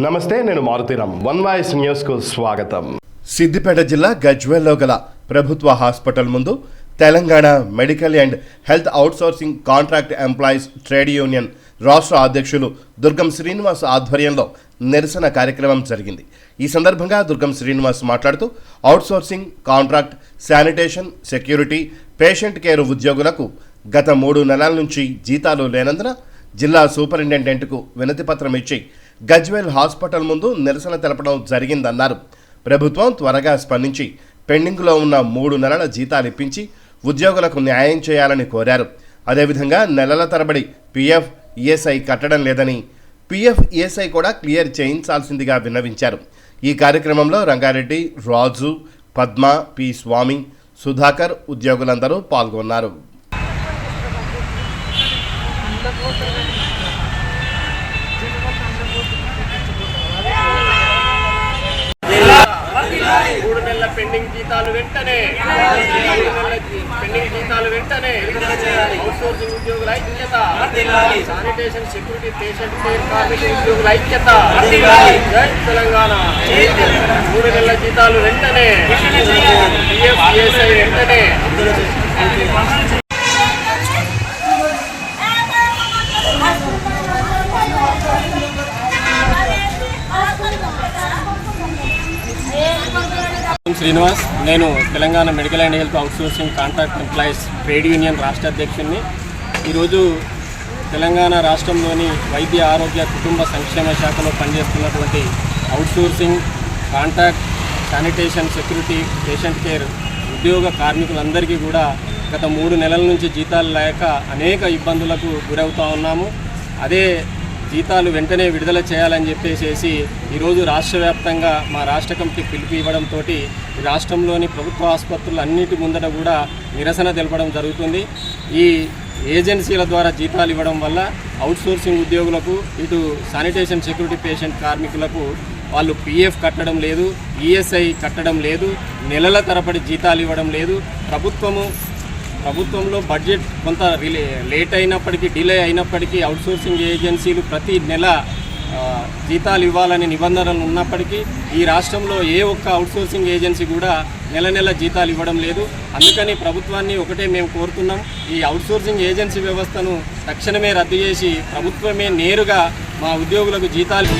నమస్తే నేను Maruthi Ram one voice న్యూస్కు స్వాగతం. సిద్దిపేట జిల్లా గజ్వేల్లో గల ప్రభుత్వ హాస్పిటల్ ముందు Telangana medical and health outsourcing contract employees trade union రాష్ట్ర అధ్యక్షులు దుర్గం శ్రీనివాస్ ఆధ్వర్యంలో నిరసన కార్యక్రమం జరిగింది. ఈ సందర్భంగా దుర్గం శ్రీనివాస్ మాట్లాడుతూ outsourcing contract sanitation security patient care ఉద్యోగులకు గత మూడు నెలల నుంచి జీతాలు లేనందున జిల్లా సూపరింటెండెంట్కు వినతిపత్రం ఇచ్చి గజ్వేల్ హాస్పిటల్ ముందు నిరసన తెలపడం జరిగిందన్నారు. ప్రభుత్వం త్వరగా స్పందించి పెండింగ్లో ఉన్న మూడు నెలల జీతాలు ఇప్పించి ఉద్యోగులకు న్యాయం చేయాలని కోరారు. అదేవిధంగా నెలల తరబడి పీఎఫ్ ఈఎస్ఐ కట్టడం లేదని పీఎఫ్ ఈఎస్ఐ కూడా క్లియర్ చేయించాల్సిందిగా విన్నవించారు. ఈ కార్యక్రమంలో రంగారెడ్డి రాజు పద్మ పి. స్వామి సుధాకర్ ఉద్యోగులందరూ పాల్గొన్నారు మూడు నెలల పెండింగ్ జీతాలు వెంటనే. పెండింగ్ జీతాలు వెంటనే. అవుట్సోర్సింగ్ ఉద్యోగుల ఐక్యత. శానిటేషన్ సెక్యూరిటీ పేషెంట్ కేర్ కార్మిక ఉద్యోగుల ఐక్యత. జై తెలంగాణ. మూడు నెలల జీతాలు వెంటనే. వెంటనే. శ్రీనివాస్. నేను Telangana medical and health outsourcing contract employees trade union రాష్ట్ర అధ్యక్షుడిని. ఈరోజు తెలంగాణ రాష్ట్రంలోని వైద్య ఆరోగ్య కుటుంబ సంక్షేమ శాఖలో పనిచేస్తున్నటువంటి outsourcing contract sanitation security patient care ఉద్యోగ కార్మికులందరికీ కూడా గత మూడు నెలల నుంచి జీతాలు లేక అనేక ఇబ్బందులకు గురవుతూ ఉన్నాము. అదే జీతాలు వెంటనే విడుదల చేయాలని చెప్పేసేసి ఈరోజు రాష్ట్ర వ్యాప్తంగా మా రాష్ట్ర కమిటీ పిలుపు ఇవ్వడంతో రాష్ట్రంలోని ప్రభుత్వ ఆసుపత్రులు అన్నిటి ముందట కూడా నిరసన తెలపడం జరుగుతుంది. ఈ ఏజెన్సీల ద్వారా జీతాలు ఇవ్వడం వల్ల అవుట్సోర్సింగ్ ఉద్యోగులకు ఇటు శానిటేషన్ సెక్యూరిటీ పేషెంట్ కార్మికులకు వాళ్ళు పిఎఫ్ కట్టడం లేదు ఈఎస్ఐ కట్టడం లేదు నెలల తరబడి జీతాలు ఇవ్వడం లేదు. ప్రభుత్వము ప్రభుత్వంలో బడ్జెట్ కొంత రిలే లేట్ అయినప్పటికీ డిలే అయినప్పటికీ అవుట్సోర్సింగ్ ఏజెన్సీలు ప్రతి నెల జీతాలు ఇవ్వాలని నిబంధనలు ఉన్నప్పటికీ ఈ రాష్ట్రంలో ఏ ఒక్క అవుట్సోర్సింగ్ ఏజెన్సీ కూడా నెల నెల జీతాలు ఇవ్వడం లేదు. అందుకని ప్రభుత్వాన్ని ఒకటే మేము కోరుతున్నాం. ఈ అవుట్సోర్సింగ్ ఏజెన్సీ వ్యవస్థను తక్షణమే రద్దు చేసి ప్రభుత్వమే నేరుగా మా ఉద్యోగులకు జీతాలు